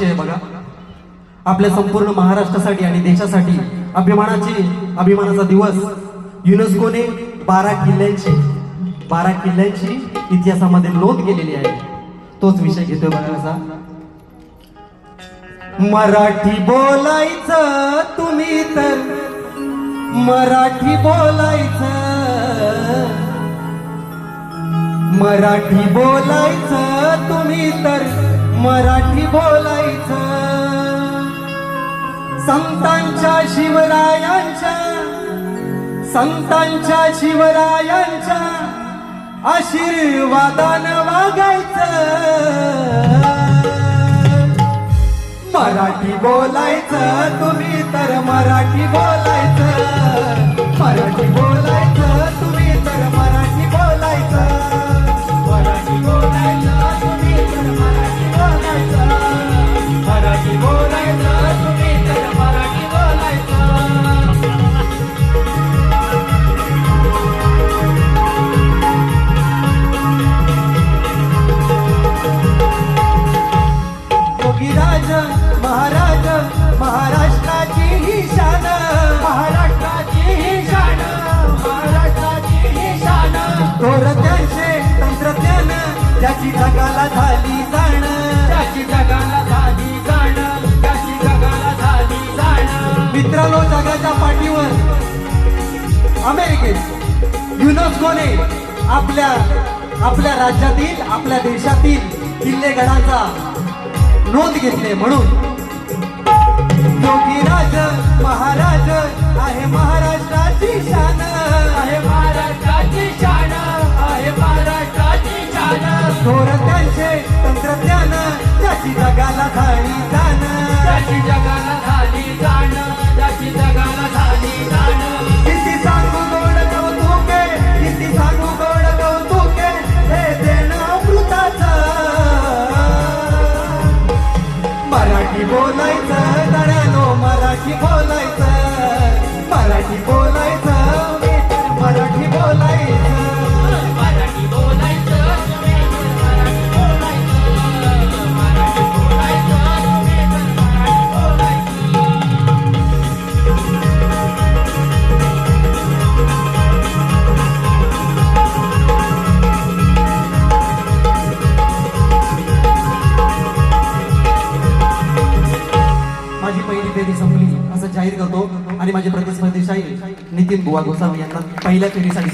विषय आहे बघा. आपल्या संपूर्ण महाराष्ट्रासाठी आणि देशासाठी अभिमानाची अभिमानाचा दिवस. युनेस्कोने बारा किल्ल्यांची बारा किल्ल्यांची इतिहासामध्ये नोंद केलेली आहे. तोच विषय घेतोय बघा मराठी बोलायचं तुम्ही तर. मराठी बोलायचं. मराठी बोलायचं तुम्ही तर. मराठी बोलाय संतांच्या शिवरायांच्या संतांच्या शिवरायांच्या आशीर्वादानं वागायचं. मराठी बोलायचं तुम्ही तर मराठी बोला. महाराज महाराष्ट्राची ही शान. महाराष्ट्राची ही शान. महाराष्ट्राची ही शान. थोर त्यांचे तंत्रज्ञान त्याची जगाला झाली जाण. त्याची जगाला झाली जाण. त्याची जगाला झाली जाण. मित्रांनो जगाच्या पाठीवर अमेरिकेत युनेस्कोने आपल्या आपल्या राज्यातील आपल्या देशातील किल्लेगडाचा नोंद घेतले म्हणून योगीराज महाराज आहे महाराष्ट्राची शान. आहे महाराष्ट्राची शान आहे महाराष्ट्राची शान. थोर बोलायचं नो मराठी बोलायचं. जाहीर करतो. आणि माझे प्रतिस्पर्धी शाही नितीन बुवा गोसावी यांना पहिल्या फेरीसाठी